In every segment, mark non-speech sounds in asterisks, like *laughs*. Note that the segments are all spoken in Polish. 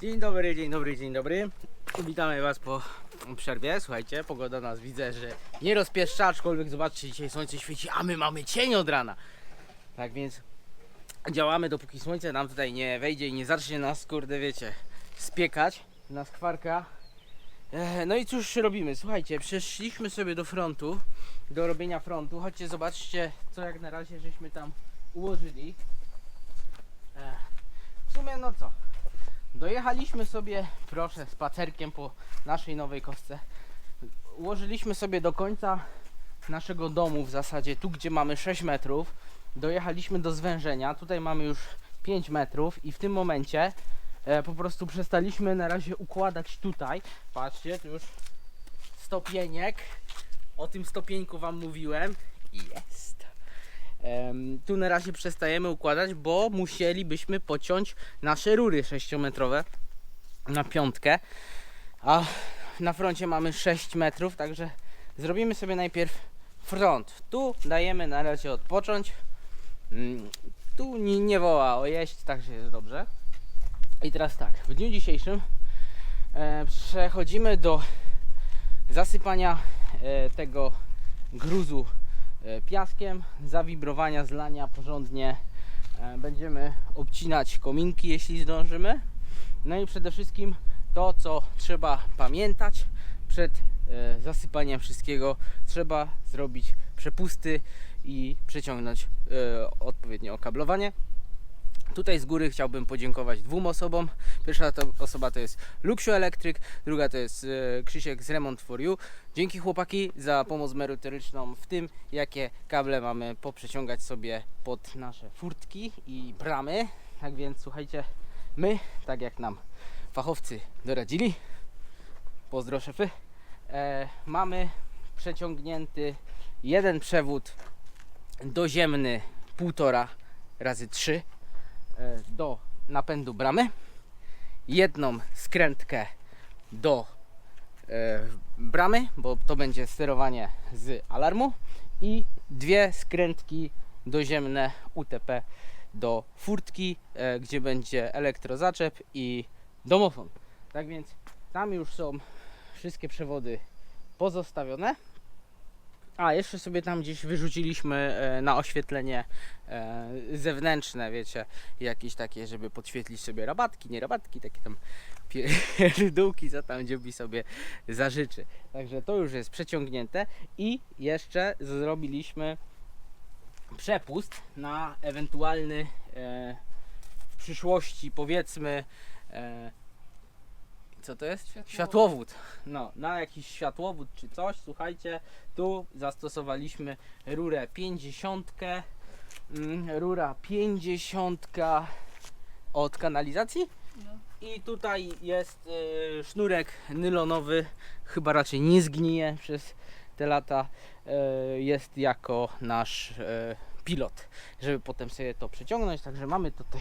Dzień dobry, dzień dobry, dzień dobry. Witamy Was po przerwie. Słuchajcie, pogoda nas widzę, że nie rozpieszcza, aczkolwiek zobaczcie, dzisiaj słońce świeci, a my mamy cień od rana. Tak więc działamy dopóki słońce nam tutaj nie wejdzie i nie zacznie nas, kurde, wiecie, spiekać na skwarka. No i cóż robimy? Słuchajcie, przeszliśmy sobie do frontu, do robienia frontu. Chodźcie, zobaczcie, co jak na razie żeśmy tam ułożyli. W sumie, no co? Dojechaliśmy sobie, proszę, spacerkiem po naszej nowej kostce. Ułożyliśmy sobie do końca naszego domu w zasadzie, tu gdzie mamy 6 metrów. Dojechaliśmy do zwężenia, tutaj mamy już 5 metrów i w tym momencie e, po prostu przestaliśmy na razie układać tutaj. Patrzcie, tu już stopieniek. O tym stopieńku Wam mówiłem. Jest. Tu na razie przestajemy układać, bo musielibyśmy pociąć nasze rury 6-metrowe na piątkę. A na froncie mamy 6 metrów, także zrobimy sobie najpierw front. Tu dajemy na razie odpocząć. Mm, Tu nie, woła o jeść, także jest dobrze. I teraz tak, w dniu dzisiejszym e, przechodzimy do zasypania e, tego gruzu piaskiem, zawibrowania, zlania porządnie. E, Będziemy obcinać kominki, jeśli zdążymy. No i przede wszystkim to, co trzeba pamiętać przed e, zasypaniem wszystkiego, trzeba zrobić przepusty i przeciągnąć e, odpowiednie okablowanie. Tutaj z góry chciałbym podziękować dwóm osobom. Pierwsza to osoba to jest Luxio Elektryk, druga to jest e, Krzysiek z Remont for You. Dzięki chłopaki za pomoc merytoryczną w tym, jakie kable mamy poprzeciągać sobie pod nasze furtki i bramy. Tak więc słuchajcie, my, tak jak nam fachowcy doradzili, pozdro szefy, e, mamy przeciągnięty jeden przewód doziemny 1,5 razy 3 e, do napędu bramy, jedną skrętkę do e, bramy, bo to będzie sterowanie z alarmu i dwie skrętki doziemne UTP do furtki, e, gdzie będzie elektrozaczep i domofon. Tak więc tam już są wszystkie przewody pozostawione. A, jeszcze sobie tam gdzieś wyrzuciliśmy e, na oświetlenie e, zewnętrzne, wiecie, jakieś takie, żeby podświetlić sobie rabatki, nie rabatki, takie tam pierdółki, co tam dziobi sobie zażyczy. Także to już jest przeciągnięte i jeszcze zrobiliśmy przepust na ewentualny e, w przyszłości, powiedzmy, co to jest? Światłowód. No, na jakiś światłowód czy coś, słuchajcie, tu zastosowaliśmy rurę 50, mm, rura 50 od kanalizacji No. i tutaj jest e, sznurek nylonowy, chyba raczej nie zgnije przez te lata, e, jest jako nasz e, pilot, żeby potem sobie to przeciągnąć, także mamy tutaj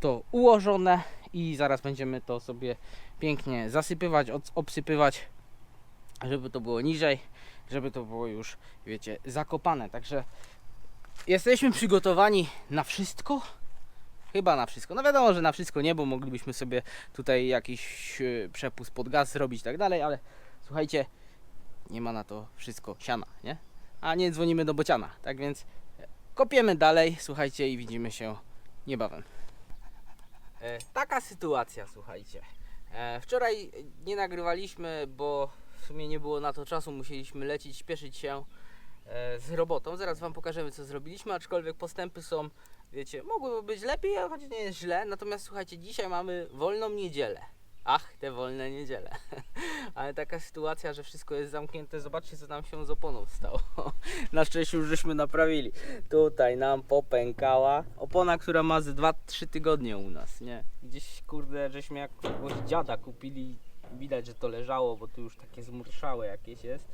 to ułożone i zaraz będziemy to sobie pięknie zasypywać, obsypywać, żeby to było niżej, żeby to było już, wiecie, zakopane. Także jesteśmy przygotowani na wszystko. Chyba na wszystko. No wiadomo, że na wszystko nie, bo moglibyśmy sobie tutaj jakiś e, przepust pod gaz zrobić i tak dalej, ale słuchajcie, nie ma na to wszystko siana, nie? A nie dzwonimy do bociana. Tak więc kopiemy dalej, słuchajcie, i widzimy się niebawem. E, taka sytuacja, słuchajcie. E, wczoraj nie nagrywaliśmy, bo w sumie nie było na to czasu, musieliśmy lecieć, śpieszyć się e, z robotą. Zaraz Wam pokażemy, co zrobiliśmy, aczkolwiek postępy są, wiecie, mogłyby być lepiej, choć nie jest źle. Natomiast słuchajcie, dzisiaj mamy wolną niedzielę. Ach, te wolne niedziele. *laughs* Ale taka sytuacja, że wszystko jest zamknięte. Zobaczcie, co nam się z oponą stało. *laughs* Na szczęście już żeśmy naprawili. Tutaj nam popękała opona, która ma ze 2-3 tygodnie u nas, nie? Gdzieś kurde, żeśmy jakiegoś dziada kupili. Widać, że to leżało, bo tu już takie zmurszałe jakieś jest.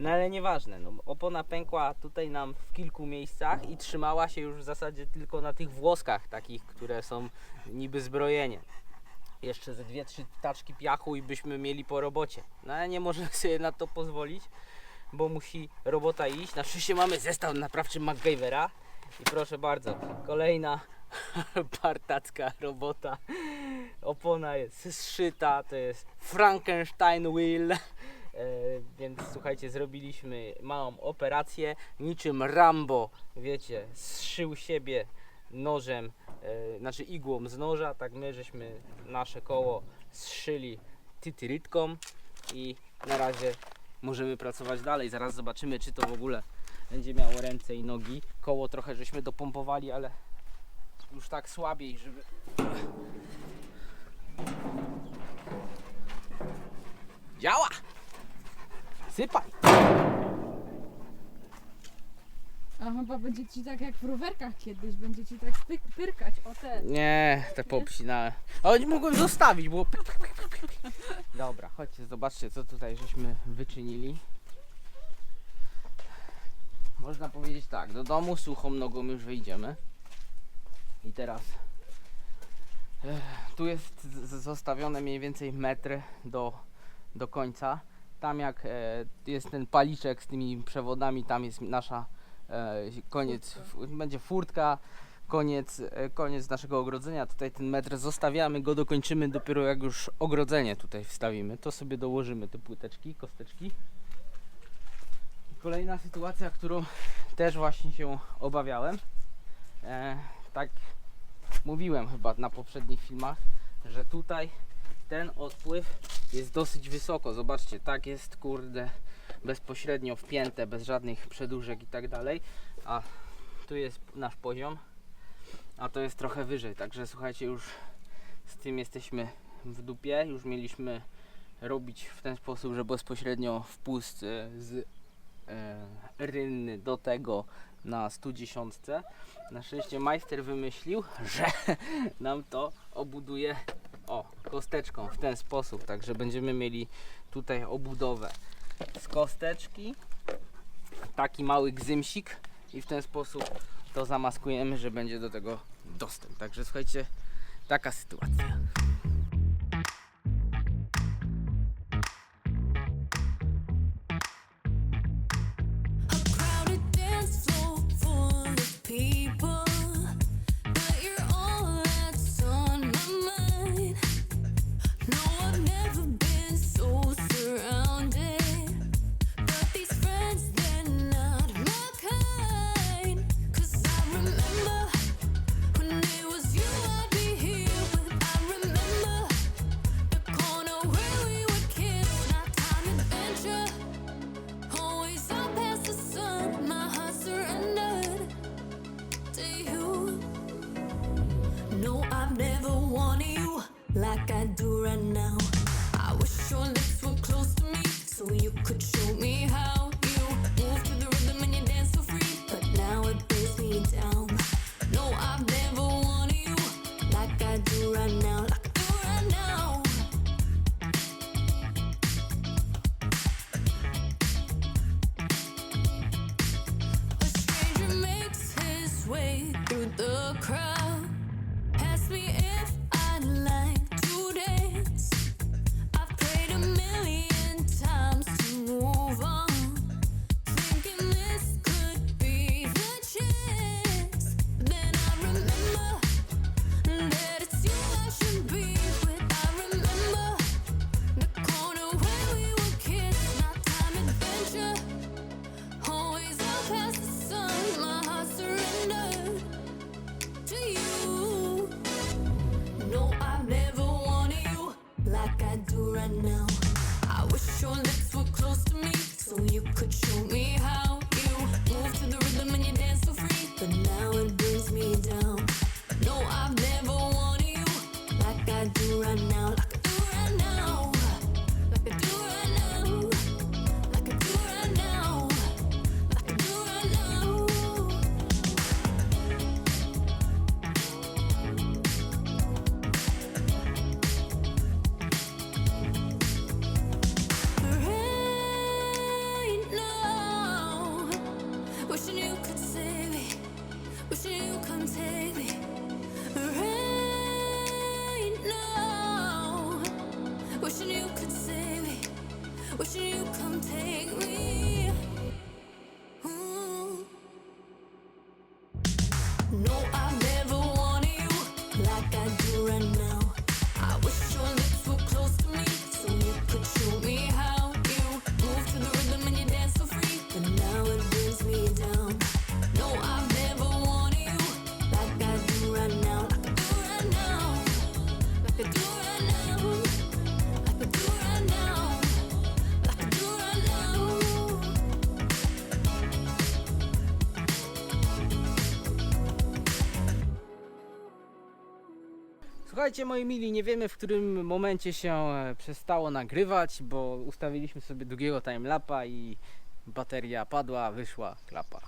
No ale nieważne, no, opona pękła tutaj nam w kilku miejscach i trzymała się już w zasadzie tylko na tych włoskach takich, które są niby zbrojenie. Jeszcze ze dwie, trzy taczki piachu i byśmy mieli po robocie. No ale nie możemy *laughs* sobie na to pozwolić, bo musi robota iść. Na szczęście mamy zestaw naprawczy MacGyvera i proszę bardzo, kolejna *laughs* partacka robota. opona jest zszyta, to jest Frankenstein wheel. E, więc słuchajcie, zrobiliśmy małą operację, niczym Rambo, wiecie, zszył siebie nożem, znaczy igłą z noża, tak my żeśmy nasze koło zszyli tytyrytką i na razie możemy pracować dalej. Zaraz zobaczymy, czy to w ogóle będzie miało ręce i nogi. Koło trochę żeśmy dopompowali, ale już tak słabiej, żeby. Działa! Sypaj! A chyba będzie ci tak jak w rowerkach kiedyś, będzie ci tak spyk, pyrkać o te. Nie, te popsinałem. Ale nie mogłem zostawić, było. pyk, pyk, pyk, pyk, pyk. Dobra, chodźcie, zobaczcie, co tutaj żeśmy wyczynili. Można powiedzieć tak, do domu suchą nogą już wyjdziemy. I teraz eh, tu jest z- z- zostawione mniej więcej metr do, do końca. Tam jak e, jest ten paliczek z tymi przewodami, tam jest nasza e, koniec, f, będzie furtka, koniec, e, koniec naszego ogrodzenia. Tutaj ten metr zostawiamy, go dokończymy dopiero jak już ogrodzenie tutaj wstawimy. To sobie dołożymy te płyteczki, kosteczki. Kolejna sytuacja, którą też właśnie się obawiałem. E, tak mówiłem chyba na poprzednich filmach, że tutaj ten odpływ jest dosyć wysoko. Zobaczcie, tak jest kurde bezpośrednio wpięte, bez żadnych przedłużek i tak dalej. A tu jest nasz poziom, a to jest trochę wyżej. Także słuchajcie, już z tym jesteśmy w dupie. Już mieliśmy robić w ten sposób, że bezpośrednio wpust e, z e, rynny do tego na 110. Na szczęście majster wymyślił, *laughs* że nam to obuduje o, kosteczką w ten sposób. Także będziemy mieli tutaj obudowę z kosteczki, taki mały gzymsik i w ten sposób to zamaskujemy, że będzie do tego dostęp. Także słuchajcie, taka sytuacja. Right now. I wish your lips were close to me so you could show me No, I've Słuchajcie moi mili, nie wiemy w którym momencie się e, przestało nagrywać, bo ustawiliśmy sobie długiego timelapa i bateria padła, wyszła klapa.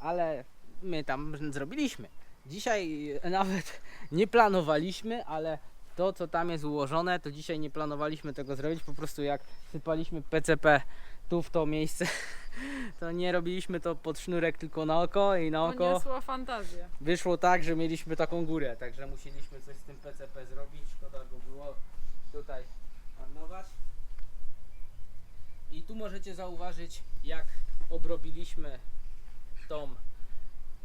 Ale my tam zrobiliśmy. Dzisiaj e, nawet *laughs* nie planowaliśmy, ale to co tam jest ułożone, to dzisiaj nie planowaliśmy tego zrobić, po prostu jak sypaliśmy PCP tu w to miejsce, *laughs* to nie robiliśmy to pod sznurek tylko na oko i na oko Poniosła fantazję. wyszło tak, że mieliśmy taką górę, także musieliśmy coś z tym PCP zrobić. Szkoda go było tutaj marnować. I tu możecie zauważyć, jak obrobiliśmy tą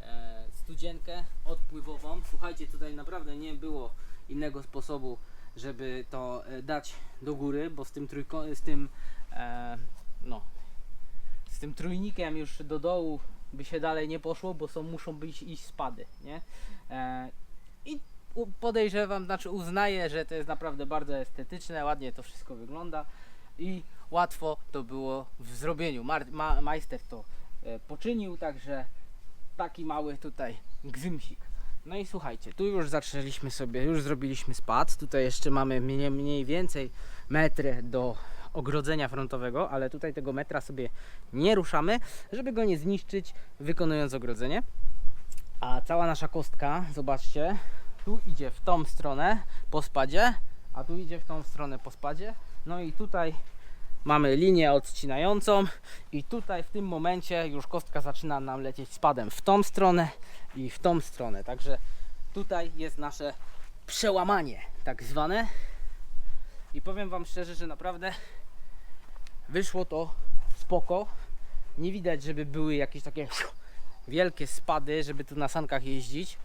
e, studzienkę odpływową. Słuchajcie, tutaj naprawdę nie było innego sposobu, żeby to e, dać do góry, bo z tym trójko- z tym e, no z tym trójnikiem już do dołu by się dalej nie poszło, bo są, muszą być iść spady, nie? E, I podejrzewam, znaczy uznaję, że to jest naprawdę bardzo estetyczne, ładnie to wszystko wygląda i łatwo to było w zrobieniu. Mar- ma- majster to e, poczynił, także taki mały tutaj gzymsik. No i słuchajcie, tu już zaczęliśmy sobie, już zrobiliśmy spad, tutaj jeszcze mamy mniej, mniej więcej metry do ogrodzenia frontowego, ale tutaj tego metra sobie nie ruszamy, żeby go nie zniszczyć, wykonując ogrodzenie. A cała nasza kostka, zobaczcie, tu idzie w tą stronę po spadzie, a tu idzie w tą stronę po spadzie. No i tutaj mamy linię odcinającą i tutaj w tym momencie już kostka zaczyna nam lecieć spadem w tą stronę i w tą stronę. Także tutaj jest nasze przełamanie tak zwane. I powiem Wam szczerze, że naprawdę wyszło to spoko. Nie widać, żeby były jakieś takie wielkie spady, żeby tu na sankach jeździć.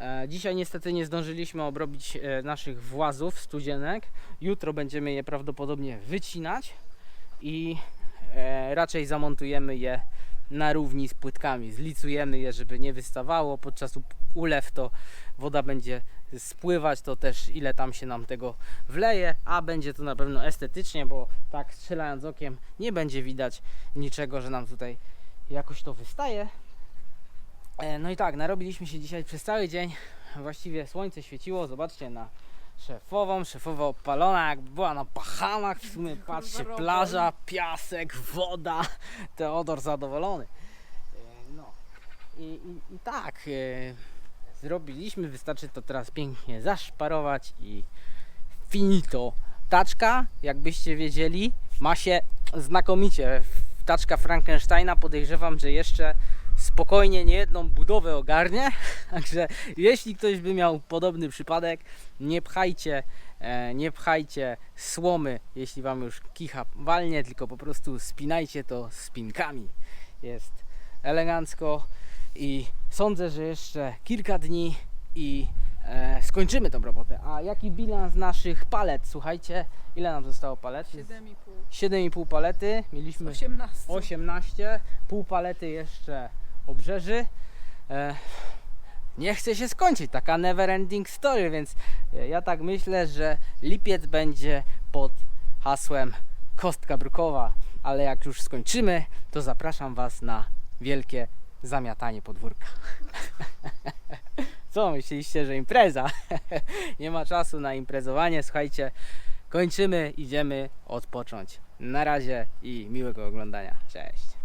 E, Dzisiaj niestety nie zdążyliśmy obrobić e, naszych włazów, studzienek. Jutro będziemy je prawdopodobnie wycinać i e, raczej zamontujemy je na równi z płytkami. Zlicujemy je, żeby nie wystawało. Podczas ulew to woda będzie spływać, to też ile tam się nam tego wleje, a będzie to na pewno estetycznie, bo tak strzelając okiem nie będzie widać niczego, że nam tutaj jakoś to wystaje. E, No i tak, narobiliśmy się dzisiaj przez cały dzień. Właściwie słońce świeciło, zobaczcie na szefową, szefowa opalona, jak była na Bahamach, w sumie patrzcie, plaża, piasek, woda, Teodor zadowolony. E, No i, i, i tak, e, zrobiliśmy, wystarczy to teraz pięknie zaszparować i finito. Taczka, jakbyście wiedzieli, ma się znakomicie. Taczka Frankensteina podejrzewam, że jeszcze spokojnie niejedną budowę ogarnie. *laughs* Także jeśli ktoś by miał podobny przypadek, nie pchajcie, e, nie pchajcie słomy, jeśli wam już kicha walnie, tylko po prostu spinajcie to spinkami. Jest elegancko i sądzę, że jeszcze kilka dni i e, skończymy tą robotę. A jaki bilans naszych palet? Słuchajcie, ile nam zostało palet? 7,5. 7,5 palety. Mieliśmy 18. 18, pół palety jeszcze obrzeży. E, nie chce się skończyć, taka never ending story, więc e, ja tak myślę, że lipiec będzie pod hasłem kostka brukowa, ale jak już skończymy, to zapraszam Was na wielkie zamiatanie podwórka. *laughs* Co myśleliście, że impreza? *laughs* Nie ma czasu na imprezowanie, słuchajcie, kończymy, idziemy odpocząć. Na razie i miłego oglądania. Cześć.